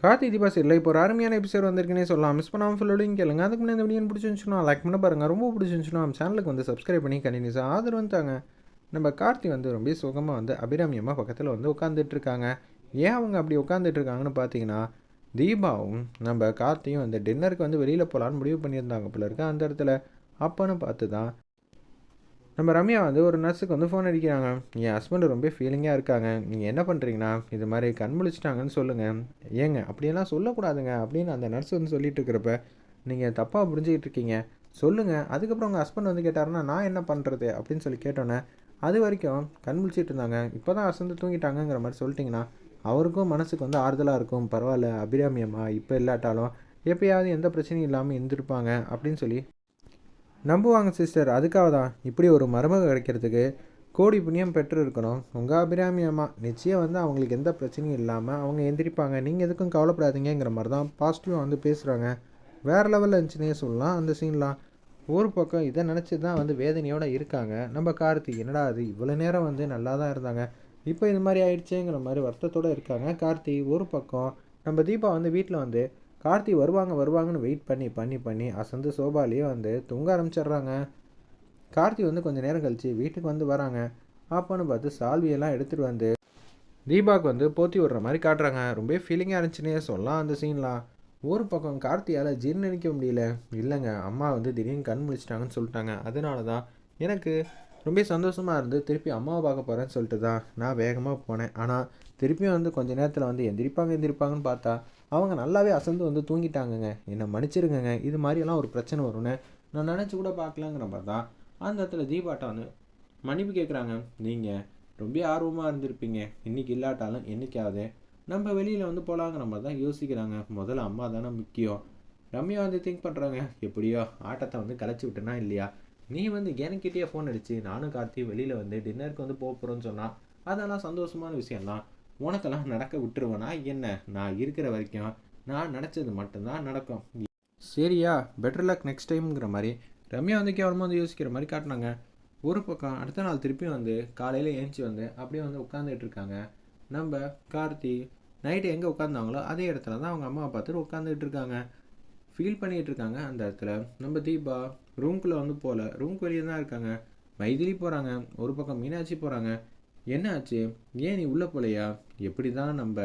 கார்த்தி தீபா இல்லை இப்போ ஒரு அருமையான எபிசோட் வந்திருக்குன்னே சொல்லலாம். மிஸ் பண்ணாமல் ஃபுல்லோடையும் கேளுங்க. அதுக்கு முன்னாடி இந்த வீடியோ பிடிச்சிருந்துச்சுன்னா லைக் பண்ண பாருங்கள் ரொம்ப பிடிச்சிருந்துச்சுன்னா நம்ம சேனலுக்கு வந்து சப்ஸ்கிரைப் பண்ணி கண்டினியூஸாக ஆதரவு வந்துட்டாங்க நம்ம கார்த்தி வந்து ரொம்ப சுகமாக வந்து அபிராமியமாக பக்கத்தில் வந்து உட்காந்துட்டு இருக்காங்க ஏன் அவங்க அப்படி உட்காந்துட்டு இருக்காங்கன்னு பார்த்தீங்கன்னா தீபாவும் நம்ம கார்த்தியும் வந்து டின்னருக்கு வந்து வெளியில் போகலான்னு முடிவு பண்ணியிருந்தாங்க போல இருக்கு. அந்த இடத்துல அப்போன்னு பார்த்து தான் நம்ம ரம்யா வந்து ஒரு நர்ஸுக்கு வந்து ஃபோன் அடிக்கிறாங்க. என் ஹஸ்பண்ட் ரொம்ப ஃபீலிங்காக இருக்காங்க. நீங்கள் என்ன பண்ணுறீங்கன்னா இது மாதிரி கண் முழிச்சிட்டாங்கன்னு சொல்லுங்கள் ஏங்க அப்படியெல்லாம் சொல்லக்கூடாதுங்க அப்படின்னு அந்த நர்ஸ் வந்து சொல்லிட்டு இருக்கிறப்ப நீங்கள் தப்பாக புரிஞ்சுக்கிட்டு இருக்கீங்க. சொல்லுங்கள் அதுக்கப்புறம் உங்கள் ஹஸ்பண்ட் வந்து கேட்டாருன்னா நான் என்ன பண்ணுறது அப்படின்னு சொல்லி கேட்டோன்னே அது வரைக்கும் கண் முழிச்சிட்டு இருந்தாங்க. இப்போ தான் அசந்து தூங்கிட்டாங்கங்கிற மாதிரி சொல்லிட்டிங்கன்னா அவருக்கும் மனசுக்கு வந்து ஆறுதலாக இருக்கும். பரவாயில்ல அபிராமியம்மா இப்போ இல்லாட்டாலும் எப்பயாவது எந்த பிரச்சனையும் இல்லாமல் இருந்திருப்பாங்க அப்படின்னு சொல்லி நம்புவாங்க சிஸ்டர் அதுக்காக தான். இப்படி ஒரு மருமக கிடைக்கிறதுக்கு கோடி புண்ணியம் பெற்று இருக்கணும் உங்கள் அபிராமி அம்மா நிச்சயம் வந்து அவங்களுக்கு எந்த பிரச்சனையும் இல்லாமல் அவங்க எந்திரிப்பாங்க. நீங்கள் எதுக்கும் கவலைப்படாதீங்கிற மாதிரி தான் பாசிட்டிவாக வந்து பேசுகிறாங்க வேறு லெவலில் இருந்துச்சுன்னே சொல்லலாம். அந்த சீன்லாம் ஒரு பக்கம் இதை நினச்சி தான் வந்து வேதனையோடு இருக்காங்க. நம்ம கார்த்தி என்னடா அது இவ்வளோ நேரம் வந்து நல்லா தான் இருந்தாங்க. இப்போ இது மாதிரி ஆயிடுச்சேங்கிற மாதிரி வருத்தத்தோடு இருக்காங்க. கார்த்தி ஒரு பக்கம் நம்ம தீபா வந்து வீட்டில் வந்து கார்த்தி வருவாங்க வருவாங்கன்னு வெயிட் பண்ணி பண்ணி பண்ணி அசந்து சோபாலேயே வந்து தூங்க ஆரம்பிச்சிடுறாங்க. கார்த்தி வந்து கொஞ்சம் நேரம் கழித்து வீட்டுக்கு வந்து வராங்க. அப்போன்னு பார்த்து சால்வியெல்லாம் எடுத்துகிட்டு வந்து தீபாவுக்கு வந்து போத்தி விடுற மாதிரி காட்டுறாங்க. ரொம்ப ஃபீலிங்காக இருந்துச்சுன்னே சொல்லலாம் அந்த சீன்லாம் ஒரு பக்கம் கார்த்தியால் ஜீர்ணிக்க முடியல. இல்லைங்க அம்மா வந்து திடீர்னு கண் முழிச்சிட்டாங்கன்னு சொல்லிட்டாங்க. அதனால தான் எனக்கு ரொம்ப சந்தோஷமாக இருந்து திருப்பி அம்மாவை பார்க்க போகிறேன்னு சொல்லிட்டு தான் நான் வேகமாக போனேன். ஆனால் திருப்பியும் வந்து கொஞ்ச நேரத்தில் வந்து எந்திரிப்பாங்க எந்திரிப்பாங்கன்னு பார்த்தா அவங்க நல்லாவே அசந்து வந்து தூங்கிட்டாங்கங்க. என்னை மன்னிச்சிருங்கங்க. இது மாதிரியெல்லாம் ஒரு பிரச்சனை வரும்னு நான் நினச்சி கூட பார்க்கலங்கிற மாதிரி தான் அந்த இடத்துல தீபாட்டை வந்து மன்னிப்பு கேட்குறாங்க நீங்கள் ரொம்ப ஆர்வமாக இருந்திருப்பீங்க. இன்றைக்கி இல்லாட்டாலும் என்றைக்காவது நம்ம வெளியில் வந்து போகலாங்கிற மாதிரி தான் யோசிக்கிறாங்க. முதல்ல அம்மா தானே முக்கியம். ரம்யா வந்து திங்க் பண்ணுறாங்க எப்படியோ ஆட்டத்தை வந்து கலைச்சி விட்டனா இல்லையா? நீ வந்து எனக்கிட்டேயே ஃபோன் அடிச்சு நானும் கார்த்தி வெளியில் வந்து டின்னருக்கு வந்து போக போகிறோன்னு சொன்னால் அதெல்லாம் சந்தோஷமான விஷயம்தான். உனக்கெல்லாம் நடக்க விட்டுருவேனா என்ன? நான் இருக்கிற வரைக்கும் நான் நினச்சது மட்டும்தான் நடக்கும். சரியா? பெட்டர் லக் நெக்ஸ்ட் டைம்ங்கிற மாதிரி ரம்யா வந்து கேவலமாக வந்து யோசிக்கிற மாதிரி காட்டினாங்க. ஒரு பக்கம் அடுத்த நாள் திருப்பியும் வந்து காலையில் ஏஞ்சி வந்து அப்படியே வந்து உட்காந்துட்டு இருக்காங்க. நம்ம கார்த்தி நைட்டு எங்கே உட்காந்தாங்களோ அதே இடத்துல தான் அவங்க அம்மாவை பார்த்துட்டு உட்காந்துட்டு இருக்காங்க. ஃபீல் பண்ணிகிட்டு இருக்காங்க அந்த இடத்துல. நம்ம தீபா ரூம்குள்ளே வந்து போகல ரூம்க்கு வெளியே தான் இருக்காங்க. மைதிலி போகிறாங்க ஒரு பக்கம் மீனாட்சி போகிறாங்க என்ன ஆச்சு? ஏன் நீ உள்ளே போலையா? எப்படி தான் நம்ம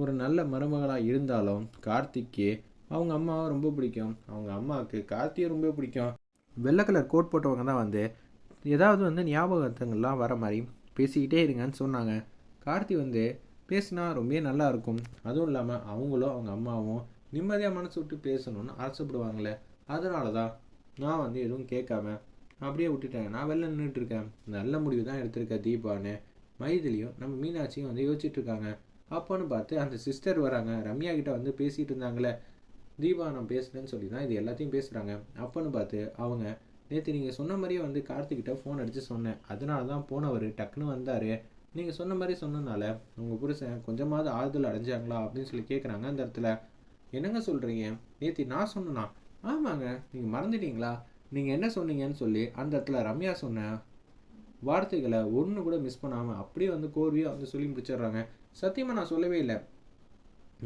ஒரு நல்ல மருமகளாக இருந்தாலும் கார்த்திக்கு அவங்க அம்மாவை ரொம்ப பிடிக்கும். அவங்க அம்மாவுக்கு கார்த்தியை ரொம்ப பிடிக்கும். வெள்ளை கலர் கோட் போட்டவங்க தான் வந்து ஏதாவது வந்து ஞாபகத்தங்கள்லாம் வர மாதிரி பேசிக்கிட்டே இருங்கன்னு சொன்னாங்க. கார்த்தி வந்து பேசினா ரொம்ப நல்லா இருக்கும். அதுவும் இல்லாமல் அவங்களும் அவங்க அம்மாவும் நிம்மதியாக மனசு விட்டு பேசணும்னு ஆசைப்படுவாங்களே அதனால தான் நான் வந்து எதுவும் கேட்காம அப்படியே விட்டுட்டேன். நான் வெளில நின்றுட்டு இருக்கேன் நல்ல முடிவு தான் எடுத்திருக்கேன் தீபான்னு. மைதிலியும் நம்ம மீனாட்சியும் வந்து யோசிச்சுட்ருக்காங்க. அப்போன்னு பார்த்து அந்த சிஸ்டர் வராங்க. ரம்யா கிட்ட வந்து பேசிகிட்டு இருந்தாங்களே தீபா நான் பேசுகிறேன்னு சொல்லி தான் இது எல்லாத்தையும் பேசுகிறாங்க அப்போன்னு பார்த்து அவங்க நேற்று நீங்கள் சொன்ன மாதிரியே வந்து கார்த்திகிட்ட ஃபோன் அடித்து சொன்னேன். அதனால தான் போனவர் டக்குன்னு வந்தார். நீங்கள் சொன்ன மாதிரி சொன்னனால உங்கள் புருஷன் கொஞ்சமாவது ஆறுதல் அடைஞ்சாங்களா? அப்படின்னு சொல்லி கேட்குறாங்க அந்த இடத்துல. என்னங்க சொல்கிறீங்க நேற்று நான் சொன்னேன்னா ஆமாங்க. நீங்கள் மறந்துட்டீங்களா? நீங்கள் என்ன சொன்னீங்கன்னு சொல்லி அந்த இடத்துல ரம்யா சொன்ன வார்த்தைகளை ஒன்று கூட மிஸ் பண்ணாமல் அப்படியே வந்து கோர்வியாக வந்து சொல்லி முடிச்சிடுறாங்க. சத்தியமாக நான் சொல்லவே இல்லை.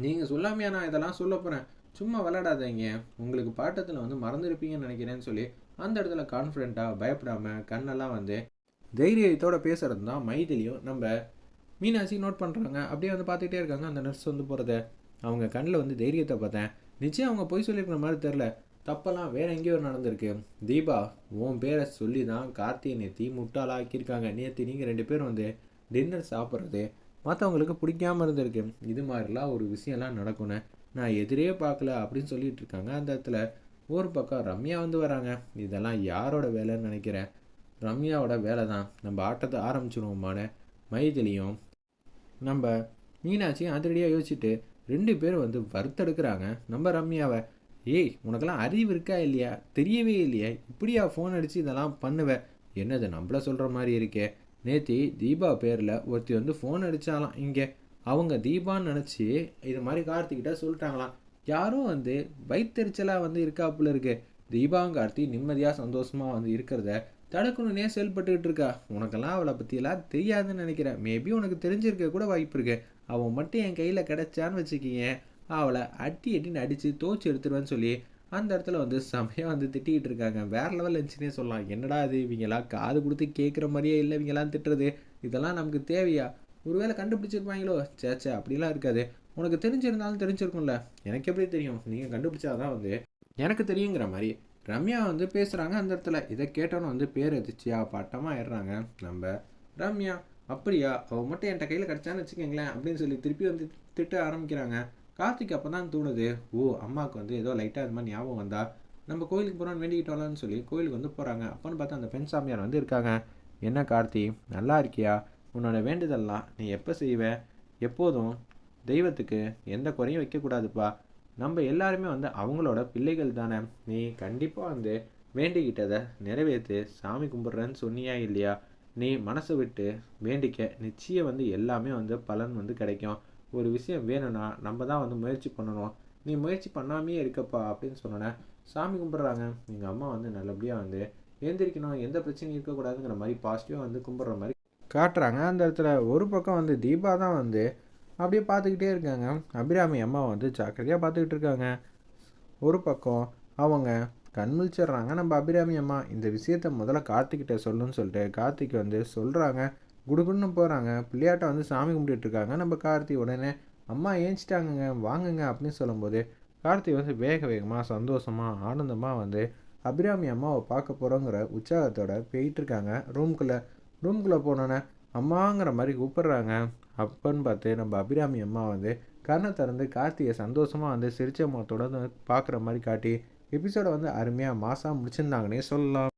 நீங்கள் சொல்லாமையா நான் இதெல்லாம் சொல்ல போகிறேன் சும்மா விளையாடாதீங்க. உங்களுக்கு பாட்டத்தில் வந்து மறந்துருப்பீங்கன்னு நினைக்கிறேன்னு சொல்லி அந்த இடத்துல கான்ஃபிடென்ட்டாக பயப்படாமல் கண்ணெல்லாம் வந்து தைரியத்தோட பேசுகிறது தான் மைதிலியும் நம்ம மீனாட்சி நோட் பண்ணுறாங்க அப்படியே வந்து பார்த்துக்கிட்டே இருக்காங்க. அந்த நர்ஸ் வந்து போகிறத அவங்க கண்ணில் வந்து தைரியத்தை பார்த்தேன். நிச்சயம் அவங்க பொய் சொல்லியிருக்கிற மாதிரி தெரில தப்பெல்லாம் வேற எங்கேயோ நடந்திருக்கு. தீபா உன் பேரை சொல்லி தான் கார்த்திகை நேத்தி முட்டாளாக ஆக்கியிருக்காங்க நேற்று நீங்கள் ரெண்டு பேரும் வந்து டின்னர் சாப்பிட்றது மற்றவங்களுக்கு பிடிக்காமல் இருந்திருக்கு. இது மாதிரிலாம் ஒரு விஷயம்லாம் நடக்கும்னு நான் எதிரே பார்க்கல அப்படின்னு சொல்லிட்டு இருக்காங்க. அந்த இடத்துல ஒரு பக்கம் ரம்யா வந்து வராங்க. இதெல்லாம் யாரோட வேலைன்னு நினைக்கிறேன். ரம்யாவோட வேலை தான் நம்ம ஆட்டத்தை ஆரம்பிச்சிடுவோமான மைதிலியும் நம்ம மீனாட்சியும் அதிரடியாக யோசிச்சுட்டு ரெண்டு பேரும் வந்து வறுத்தெடுக்கிறாங்க நம்ம ரம்யாவை ஏய் உனக்கெல்லாம் அறிவு இருக்கா இல்லையா? தெரியவே இல்லையா. இப்படியா ஃபோன் அடித்து இதெல்லாம் பண்ணுவேன் என்னது நம்மள சொல்கிற மாதிரி இருக்கே? நேத்தி தீபா பேரில் ஒருத்தி வந்து ஃபோன் அடித்தாலாம் இங்கே. அவங்க தீபான்னு நினச்சி இது மாதிரி கார்த்திகிட்ட சொல்லிட்டாங்களாம். யாரும் வந்து வயிற்றுச்சலாக வந்து இருக்காப்புல இருக்கு. தீபாவும் கார்த்தி நிம்மதியாக சந்தோஷமாக வந்து இருக்கிறத தடுக்கணுன்னே செயல்பட்டுக்கிட்டு இருக்கா? உனக்கெல்லாம் அவளை பற்றியெல்லாம் தெரியாதுன்னு நினைக்கிறேன். மேபி உனக்கு தெரிஞ்சிருக்க கூட வாய்ப்பு இருக்கு. அவன் மட்டும் என் கையில் கிடச்சான்னு வச்சுக்கிங்க. அவளை அட்டி அட்டின்னு அடித்து தோச்சு எடுத்துருவேன்னு சொல்லி அந்த இடத்துல வந்து செமையாக வந்து திட்டிக்கிட்டு இருக்காங்க. வேற லெவல் இருந்துச்சுன்னே சொல்லலாம். என்னடா இது? இவங்கெல்லாம் காது கொடுத்து கேட்குற மாதிரியே இல்லை. இவங்கெல்லாம் திட்டுறது. இதெல்லாம் நமக்கு தேவையா? ஒருவேளை கண்டுபிடிச்சிருப்பாங்களோ? சேச்சே அப்படிலாம் இருக்காது. உனக்கு தெரிஞ்சிருந்தாலும் தெரிஞ்சிருக்கும்ல. எனக்கு எப்படி தெரியும்? நீங்கள் கண்டுபிடிச்சாதான் வந்து எனக்கு தெரியுங்கிற மாதிரி. ரம்யா வந்து பேசுகிறாங்க அந்த இடத்துல. இதை கேட்டோன்னு வந்து பேர் எதிர்ச்சியா பட்டமாக ஆயிடுறாங்க நம்ம ரம்யா அப்படியா? அவள் மட்டும் என்கிட்ட கையில் கிடச்சான்னு வச்சுக்கோங்களேன் அப்படின்னு சொல்லி திருப்பி வந்து திட்ட ஆரம்பிக்கிறாங்க. கார்த்திக் அப்போ தான் தோணுது ஓ அம்மாவுக்கு வந்து ஏதோ லைட்டாக இது மாதிரி ஞாபகம் வந்தா நம்ம கோயிலுக்கு போகிறோம்னு வேண்டிக்கிட்டோம்லன்னு சொல்லி கோயிலுக்கு வந்து போகிறாங்க அப்போன்னு பார்த்தா அந்த பெண் சாமியார் வந்து இருக்காங்க. என்ன கார்த்தி நல்லா இருக்கியா? உன்னோட வேண்டுதல்லாம் நீ எப்போ செய்வ? எப்போதும் தெய்வத்துக்கு எந்த குறையும் வைக்கக்கூடாதுப்பா நம்ம எல்லாருமே வந்து அவங்களோட பிள்ளைகள் தானே. நீ கண்டிப்பாக வந்து வேண்டிக்கிட்டதை நிறைவேற்று சாமி கும்பிட்றேன்னு சொன்னியா இல்லையா? நீ மனசை விட்டு வேண்டிக்க. நிச்சயம் வந்து எல்லாமே வந்து பலன் வந்து கிடைக்கும். ஒரு விஷயம் வேணும்னா நம்ம தான் வந்து முயற்சி பண்ணணும். நீ முயற்சி பண்ணாமே இருக்கப்பா அப்படின்னு சொன்னோன்னே சாமி கும்பிட்றாங்க. எங்கள் அம்மா வந்து நல்லபடியாக வந்து எழுந்திரிக்கணும் எந்த பிரச்சனையும் இருக்கக்கூடாதுங்கிற மாதிரி பாசிட்டிவாக வந்து கும்பிட்ற மாதிரி காட்டுறாங்க. அந்த இடத்துல ஒரு பக்கம் வந்து தீபா தான் வந்து அப்படியே பார்த்துக்கிட்டே இருக்காங்க. அபிராமி அம்மா வந்து ஜாக்கிரதையாக பார்த்துக்கிட்டு இருக்காங்க. ஒரு பக்கம் அவங்க கண்முழிச்சிடுறாங்க நம்ம அபிராமி அம்மா இந்த விஷயத்த முதல்ல கார்த்திக்கிட்ட சொல்லுன்னு சொல்லிட்டு கார்த்திக் வந்து சொல்கிறாங்க குடுகுடுன்னு போகிறாங்க பிள்ளையாட்ட வந்து சாமி கும்பிட்டுட்டு இருக்காங்க. நம்ம கார்த்தி உடனே அம்மா ஏஞ்சிட்டாங்கங்க வாங்குங்க அப்படின்னு சொல்லும்போது கார்த்தி வந்து வேக வேகமாக சந்தோஷமாக ஆனந்தமாக வந்து அபிராமி அம்மாவை பார்க்க போகிறோங்கிற உற்சாகத்தோட போயிட்டுருக்காங்க ரூம்குள்ளே ரூம்குள்ளே போனோன்னே அம்மாங்கிற மாதிரி கூப்பிட்றாங்க. அப்போன்னு பார்த்து நம்ம அபிராமி அம்மா வந்து கண்ணை திறந்து கார்த்தியை சந்தோஷமாக வந்து சிரிச்ச முகத்தோட பார்க்குற மாதிரி காட்டி எபிசோடை வந்து அருமையாக மாதம் முடிச்சிருந்தாங்கன்னே சொல்லலாம்.